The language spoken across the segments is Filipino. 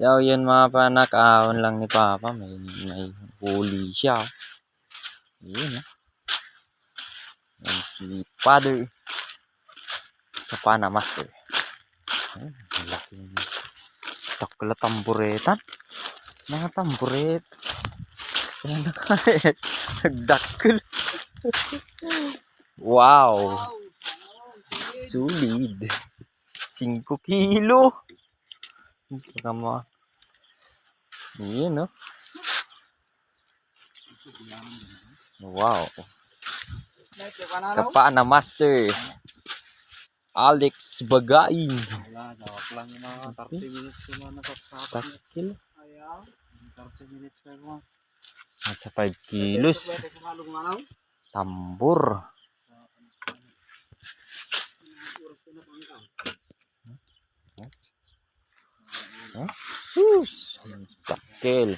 So, yun mga panak, ahon lang ni Papa. May, may huli siya. Yun, ah. Yan si Father. Sa Pana Master. Ayun, ang laking takla tamburetan. Mga tamburet. Nagdakkel. wow. Solid. 5 kilo. Baka mo. Iya, no. Wow. Kapana Master. Alex Bagain. Wala, 5 kilos. Tambur. Huh? Huh? Huh? Takil.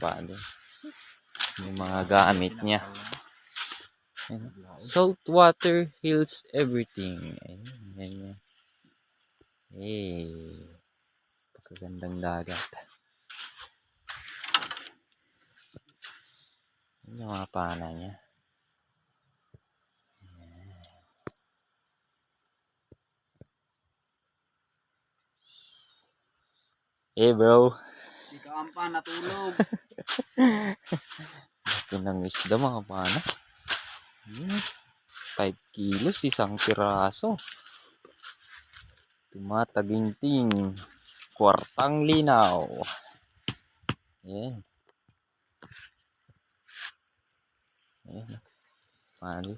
Paano? Yung mga gamit niya. Ayan. Saltwater heals everything. Ayun, yan yan. Eh. Pagkagandang dagat. Yan yung mga pana niya. Ayan. Eh bro, Si Kaampa natulog. ito ng isda mga pana. Ayan. 5 kilos, isang piraso. Tumataginting. Kwartang linaw. Ayan. Ayan. Mali.